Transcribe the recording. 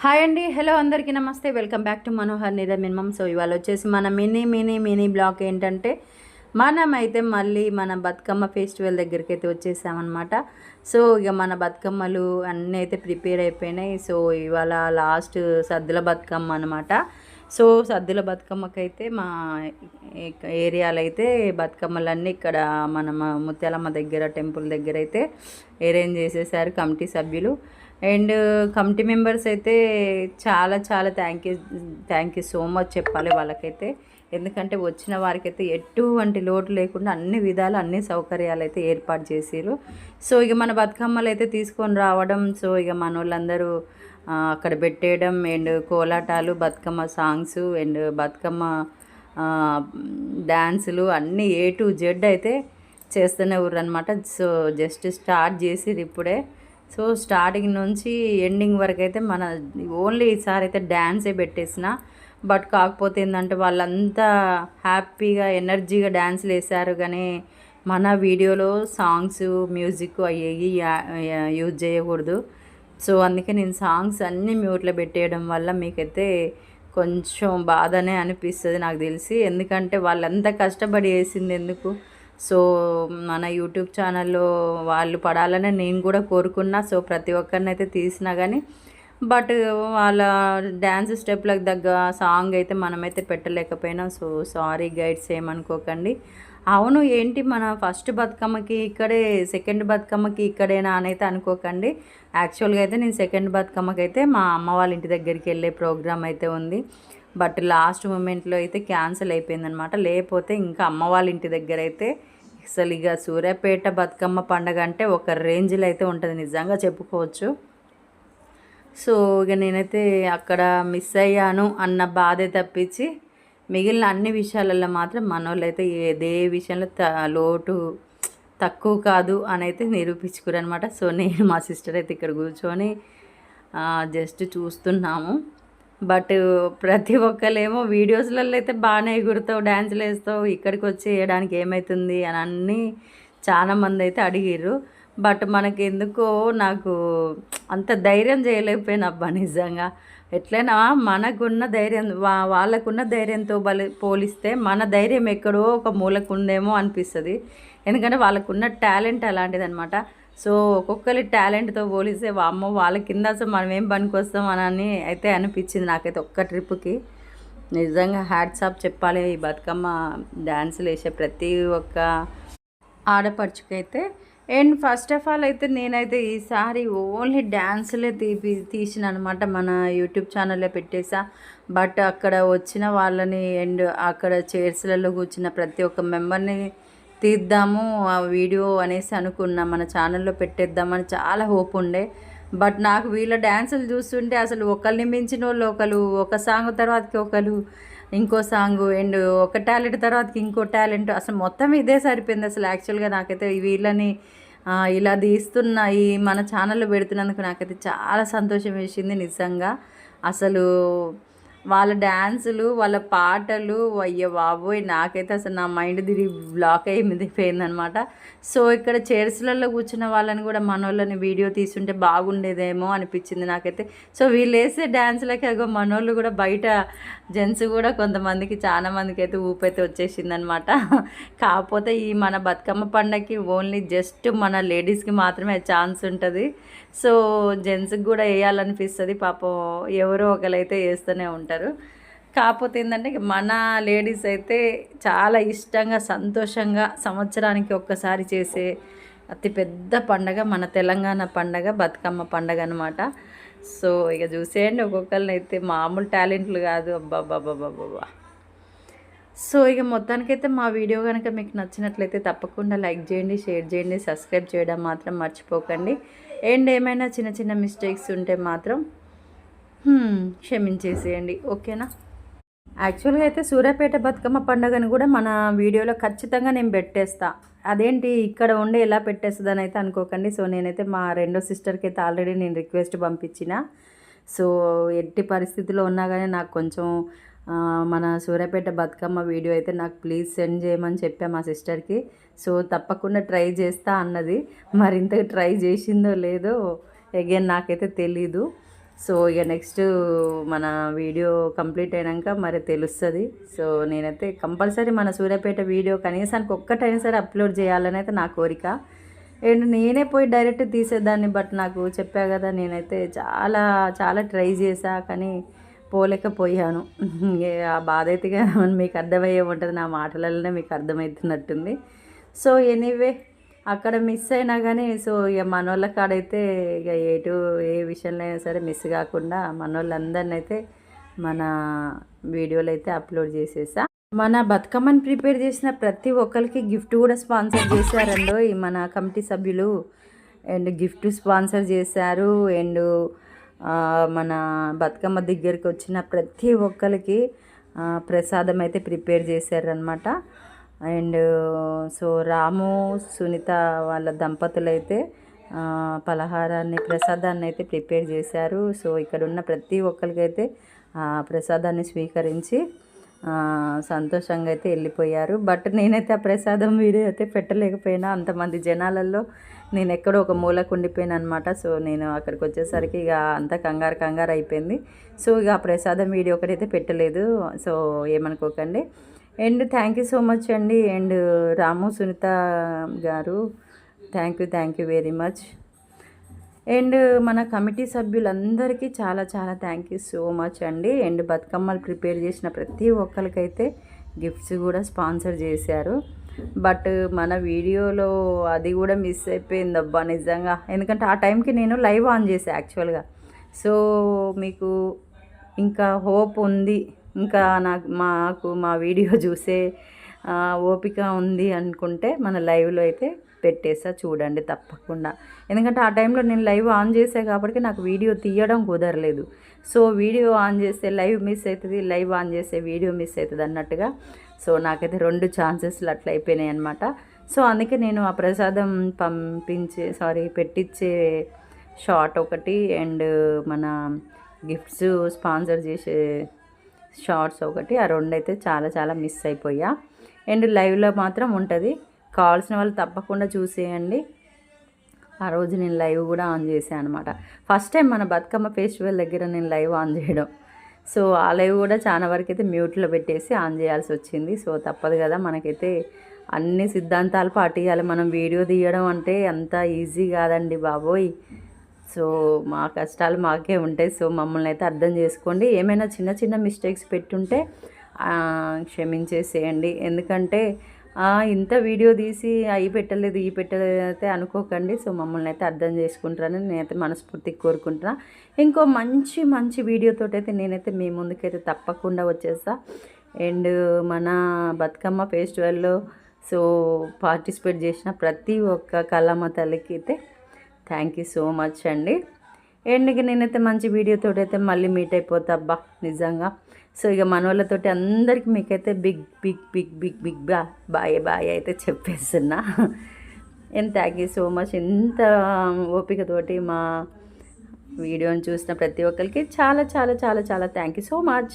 Hi అండి hello అందరికీ నమస్తే. వెల్కమ్ బ్యాక్ టు మనోహర్ నిద మినిమం. సో ఇవాళ వచ్చేసి మన మినీ మినీ మినీ బ్లాక్ ఏంటంటే మనమైతే మళ్ళీ మన బతుకమ్మ ఫెస్టివల్ దగ్గరికి అయితే వచ్చేసామన్నమాట. సో ఇక మన బతుకమ్మలు అన్నీ అయితే ప్రిపేర్ అయిపోయినాయి. సో ఇవాళ లాస్ట్ సద్దుల బతుకమ్మ అనమాట సో సద్దుల బతుకమ్మకైతే మా ఏరియాలో అయితే బతుకమ్మలన్నీ ఇక్కడ మన ముత్యాలమ్మ దగ్గర టెంపుల్ దగ్గర అయితే అరేంజ్ చేసేసారు కమిటీ సభ్యులు. అండ్ కమిటీ మెంబర్స్ అయితే చాలా చాలా thank you thank you so much చెప్పాలి వాళ్ళకైతే. ఎందుకంటే వచ్చిన వారికైతే ఎటువంటి లోటు లేకుండా అన్ని విధాలు అన్ని సౌకర్యాలు అయితే ఏర్పాటు చేసారు సో ఇక మన బతుకమ్మలు అయితే తీసుకొని రావడం సో ఇక మన వాళ్ళందరూ అక్కడ పెట్టేయడం అండ్ కోలాటాలు బతుకమ్మ సాంగ్స్ అండ్ బతుకమ్మ డ్యాన్సులు అన్నీ ఏ టు జెడ్ అయితే చేస్తూనే అనమాట సో జస్ట్ స్టార్ట్ చేసిరు ఇప్పుడే. సో స్టార్టింగ్ నుంచి ఎండింగ్ వరకు అయితే మన ఓన్లీ ఈసారి అయితే డ్యాన్సే పెట్టేసిన. బట్ కాకపోతే ఏంటంటే వాళ్ళంతా హ్యాపీగా ఎనర్జీగా డ్యాన్స్లు వేశారు. కానీ మన వీడియోలో సాంగ్స్ మ్యూజిక్ అయ్యేవి యూజ్ చేయకూడదు. సో అందుకే నేను సాంగ్స్ అన్నీ మ్యూట్లో పెట్టేయడం వల్ల మీకైతే కొంచెం బాధనే అనిపిస్తుంది నాకు తెలిసి. ఎందుకంటే వాళ్ళంతా కష్టపడి వేసింది ఎందుకు? సో మన యూట్యూబ్ ఛానల్లో వాళ్ళు పడాలని నేను కూడా కోరుకున్నా. సో ప్రతి ఒక్కరినైతే తీసినా కానీ బట్ వాళ్ళ డ్యాన్స్ స్టెప్లకు తగ్గ సాంగ్ అయితే మనమైతే పెట్టలేకపోయినాం సో సారీ గైడ్స్ ఏమనుకోకండి. అవును ఏంటి మన ఫస్ట్ బతుకమ్మకి ఇక్కడే సెకండ్ బతుకమ్మకి ఇక్కడేనా అని అయితే అనుకోకండి. యాక్చువల్గా అయితే నేను సెకండ్ బతుకమ్మకి అయితే మా అమ్మ వాళ్ళ ఇంటి దగ్గరికి వెళ్ళే ప్రోగ్రామ్ అయితే ఉంది. బట్ లాస్ట్ మూమెంట్లో అయితే క్యాన్సిల్ అయిపోయిందనమాట. లేకపోతే ఇంకా అమ్మ వాళ్ళ ఇంటి దగ్గర అయితే అసలు ఇక సూర్యాపేట బతుకమ్మ పండగ అంటే ఒక రేంజ్లో అయితే ఉంటుంది. నిజంగా చెప్పుకోవచ్చు. సో ఇక నేనైతే అక్కడ మిస్ అయ్యాను అన్న బాధే తప్పించి మిగిలిన అన్ని విషయాలలో మాత్రం మనోళ్ళైతే ఏదే విషయంలో త లోటు తక్కువ కాదు అని అయితే నిరూపించుకురు అనమాట సో నేను మా సిస్టర్ అయితే ఇక్కడ కూర్చొని జస్ట్ చూస్తున్నాము. బట్ ప్రతి ఒక్కరేమో వీడియోస్లలో అయితే బాగానే ఎగురుతావు డ్యాన్సులు వేస్తావు ఇక్కడికి వచ్చి వేయడానికి ఏమవుతుంది అని అన్నీ చాలా మంది అయితే అడిగిర్రు. బట్ మనకి ఎందుకో నాకు అంత ధైర్యం చేయలేకపోయాను అబ్బా నిజంగా. ఎట్లయినా మనకున్న ధైర్యం వా వాళ్ళకున్న ధైర్యంతో బలి పోలిస్తే మన ధైర్యం ఎక్కడో ఒక మూలకు ఉందేమో అనిపిస్తుంది. ఎందుకంటే వాళ్ళకున్న టాలెంట్ అలాంటిదనమాట సో ఒక్కొక్కరి టాలెంట్తో పోలిస్తే వామ్మో వాళ్ళ కింద అసలు మనం ఏం పనికొస్తాం అని అయితే అనిపించింది నాకైతే ఒక్క ట్రిప్కి. నిజంగా హ్యాట్సాప్ చెప్పాలి ఈ బతుకమ్మ డ్యాన్సులు వేసే ప్రతి ఒక్క ఆడపడుచుకైతే. అండ్ ఫస్ట్ ఆఫ్ ఆల్ అయితే నేనైతే ఈసారి ఓన్లీ డ్యాన్సులే తీపి తీసిన అనమాట మన యూట్యూబ్ ఛానల్లో పెట్టేసా. బట్ అక్కడ వచ్చిన వాళ్ళని అండ్ అక్కడ చైర్స్లలో కూర్చున్న ప్రతి ఒక్క మెంబర్ని తీద్దాము ఆ వీడియో అనేసి అనుకున్నా. మన ఛానల్లో పెట్టేద్దామని చాలా హోప్ ఉండే. బట్ నాకు వీళ్ళ డ్యాన్సులు చూస్తుంటే అసలు ఒకరిని మించిన వాళ్ళు ఒకరు ఒక సాంగ్ తర్వాతకి ఒకరు ఇంకో సాంగ్ అండ్ ఒక టాలెంట్ తర్వాతకి ఇంకో టాలెంట్. అసలు మొత్తం ఇదే సరిపోయింది అసలు యాక్చువల్గా నాకైతే వీళ్ళని ఇలా తీస్తున్న ఈ మన ఛానల్లో పెడుతున్నందుకు నాకైతే చాలా సంతోషం వేసింది నిజంగా. అసలు వాళ్ళ డ్యాన్సులు వాళ్ళ పాటలు అయ్యో బాబోయ్ నాకైతే అసలు నా మైండ్ తిరిగి బ్లాక్ అయిపోయిందనమాట సో ఇక్కడ చైర్స్లలో కూర్చున్న వాళ్ళని కూడా మనోళ్ళని వీడియో తీసుంటే బాగుండేదేమో అనిపించింది నాకైతే. సో వీళ్ళు వేసే డ్యాన్స్లకి అగో మనోళ్ళు కూడా బయట జెంట్స్ కూడా కొంతమందికి చాలా మందికి అయితే ఊపైతే వచ్చేసిందనమాట. కాకపోతే ఈ మన బతుకమ్మ పండగకి ఓన్లీ జస్ట్ మన లేడీస్కి మాత్రమే ఛాన్స్ ఉంటుంది. సో జెంట్స్కి కూడా వేయాలనిపిస్తుంది. పాపం ఎవరో ఒకరైతే వేస్తూనే ఉంటారు. కాకపోతే ఏంటంటే మన లేడీస్ అయితే చాలా ఇష్టంగా సంతోషంగా సంవత్సరానికి ఒక్కసారి చేసే అతి పెద్ద పండగ మన తెలంగాణ పండగ బతుకమ్మ పండగ అనమాట సో ఇక చూసేయండి ఒక్కొక్కరిని అయితే. మామూలు టాలెంట్లు కాదు. అబ్బాబ్బాబ్బాబ్బా సో ఇక మొత్తానికైతే మా వీడియో కనుక మీకు నచ్చినట్లయితే తప్పకుండా లైక్ చేయండి షేర్ చేయండి సబ్స్క్రైబ్ చేయడం మాత్రం మర్చిపోకండి. అండ్ ఏమైనా చిన్న చిన్న మిస్టేక్స్ ఉంటే మాత్రం క్షమించేసేయండి. ఓకేనా? యాక్చువల్గా అయితే సూర్యాపేట బతుకమ్మ పండుగను కూడా మన వీడియోలో ఖచ్చితంగా నేను పెట్టేస్తా. అదేంటి ఇక్కడ ఉండి ఎలా పెట్టేస్తుందని అయితే అనుకోకండి. సో నేనైతే మా రెండో సిస్టర్కి అయితే ఆల్రెడీ నేను రిక్వెస్ట్ పంపించిన. సో ఎట్టి పరిస్థితిలో ఉన్నా కానీ నాకు కొంచెం మన సూర్యాపేట బతుకమ్మ వీడియో అయితే నాకు ప్లీజ్ సెండ్ చేయమని చెప్పా మా సిస్టర్కి. సో తప్పకుండా ట్రై చేస్తా అన్నది. మరింత ట్రై చేసిందో లేదో అగైన్ నాకైతే తెలీదు. సో ఇక నెక్స్ట్ మన వీడియో కంప్లీట్ అయినాక మరి తెలుస్తుంది. సో నేనైతే కంపల్సరీ మన సూర్యాపేట వీడియో కనీసానికి ఒక్కటైనా సరే అప్లోడ్ చేయాలని అయితే నా కోరిక. అండ్ నేనే పోయి డైరెక్ట్ తీసేదాన్ని బట్ నాకు చెప్పా కదా నేనైతే చాలా చాలా ట్రై చేశా కానీ పోలేకపోయాను. ఆ బాధ అయితే మీకు అర్థమయ్యే ఉంటుంది నా మాటలలోనే మీకు అర్థమవుతున్నట్టుంది. సో ఎనీవే అక్కడ మిస్ అయినా కానీ సో ఇక మనోళ్ళ కాడైతే ఇక ఎటు ఏ విషయంలో అయినా సరే మిస్ కాకుండా మనోళ్ళందరిని అయితే మన వీడియోలు అయితే అప్లోడ్ చేసేసా. మన బతుకమ్మని ప్రిపేర్ చేసిన ప్రతి ఒక్కరికి గిఫ్ట్ కూడా స్పాన్సర్ చేశారండో ఈ మన కమిటీ సభ్యులు. అండ్ గిఫ్ట్ స్పాన్సర్ చేశారు. అండ్ మన బతుకమ్మ దగ్గరికి వచ్చిన ప్రతి ఒక్కరికి ప్రసాదం అయితే ప్రిపేర్ చేశారనమాట అండ్ సో రాము సునీత వాళ్ళ దంపతులు అయితే పలహారాన్ని ప్రసాదాన్ని అయితే ప్రిపేర్ చేశారు. సో ఇక్కడ ఉన్న ప్రతి ఒక్కరికైతే ఆ ప్రసాదాన్ని స్వీకరించి సంతోషంగా అయితే వెళ్ళిపోయారు. బట్ నేనైతే ఆ ప్రసాదం వీడియో అయితే పెట్టలేకపోయినా అంతమంది జనాలలో నేను ఎక్కడో ఒక మూలకు ఉండిపోయాను అనమాట సో నేను అక్కడికి వచ్చేసరికి ఇక అంత కంగారు కంగారు అయిపోయింది. సో ఇక ఆ ప్రసాదం వీడియో ఒకటైతే పెట్టలేదు. సో ఏమనుకోకండి. And thank you so much అండి. And Ramu Sunitha garu thank you thank you very much. And మన కమిటీ సభ్యులందరికీ చాలా చాలా థ్యాంక్ యూ సో మచ్ అండి. అండ్ బతుకమ్మలు ప్రిపేర్ చేసిన ప్రతి ఒక్కరికైతే గిఫ్ట్స్ కూడా స్పాన్సర్ చేశారు. బట్ మన వీడియోలో అది కూడా మిస్ అయిపోయింది అబ్బా నిజంగా. ఎందుకంటే ఆ టైంకి నేను లైవ్ ఆన్ చేశాను యాక్చువల్గా. సో మీకు ఇంకా హోప్ ఉంది. ఇంకా నాకు మాకు మా వీడియో చూసే ఓపిక ఉంది అనుకుంటే మన లైవ్లో అయితే పెట్టేసా చూడండి తప్పకుండా. ఎందుకంటే ఆ టైంలో నేను లైవ్ ఆన్ చేసా కాబట్టి నాకు వీడియో తీయడం కుదరలేదు. సో వీడియో ఆన్ చేస్తే లైవ్ మిస్ అవుతుంది లైవ్ ఆన్ చేస్తే వీడియో మిస్ అవుతుంది అన్నట్టుగా. సో నాకైతే రెండు ఛాన్సెస్లు అట్లా అయిపోయినాయి అనమాట సో అందుకే నేను ఆ ప్రసాదం పంపించే సారీ పెట్టించే షార్ట్ ఒకటి అండ్ మన గిఫ్ట్స్ స్పాన్సర్ చేసే షార్ట్స్ ఒకటి ఆ రెండు అయితే చాలా చాలా మిస్ అయిపోయా. అండ్ లైవ్లో మాత్రం ఉంటుంది. కావాల్సిన వాళ్ళు తప్పకుండా చూసేయండి. ఆ రోజు నేను లైవ్ కూడా ఆన్ చేశాను అనమాట ఫస్ట్ టైం మన బతుకమ్మ ఫెస్టివల్ దగ్గర నేను లైవ్ ఆన్ చేయడం. సో ఆ లైవ్ కూడా చాలా వరకు అయితే మ్యూట్లో పెట్టేసి ఆన్ చేయాల్సి వచ్చింది. సో తప్పదు కదా మనకైతే అన్ని సిద్ధాంతాలు పాటియాలి మనం వీడియో తీయడం అంటే అంత ఈజీ కాదండి బాబోయ్. సో మా కష్టాలు మాకే ఉంటాయి. సో మమ్మల్ని అయితే అర్థం చేసుకోండి. ఏమైనా చిన్న చిన్న మిస్టేక్స్ పెట్టుంటే క్షమించేసేయండి. ఎందుకంటే ఇంత వీడియో తీసి అవి పెట్టలేదు ఈ పెట్టలేదు అయితే అనుకోకండి. సో మమ్మల్ని అయితే అర్థం చేసుకుంటారని నేనైతే మనస్ఫూర్తిగా కోరుకుంటున్నా. ఇంకో మంచి మంచి వీడియోతో అయితే నేనైతే మీ ముందుకైతే తప్పకుండా వచ్చేస్తా. అండ్ మన బతుకమ్మ ఫెస్టివల్లో సో పార్టిసిపేట్ చేసిన ప్రతి ఒక్క కళమ్మ తల్లికి అయితే థ్యాంక్ యూ సో మచ్ అండి. ఎండ్కి నేనైతే మంచి వీడియోతో అయితే మళ్ళీ మీట్ అయిపోతా అబ్బా నిజంగా. సో ఇక మన వాళ్ళతోటి అందరికీ మీకైతే big big big big big బా బాయ్ బాయ్ అయితే చెప్పేస్తున్నా. And thank you so much ఎంత ఓపికతోటి మా వీడియోని చూసిన ప్రతి ఒక్కరికి చాలా చాలా చాలా చాలా థ్యాంక్ యూ సో మచ్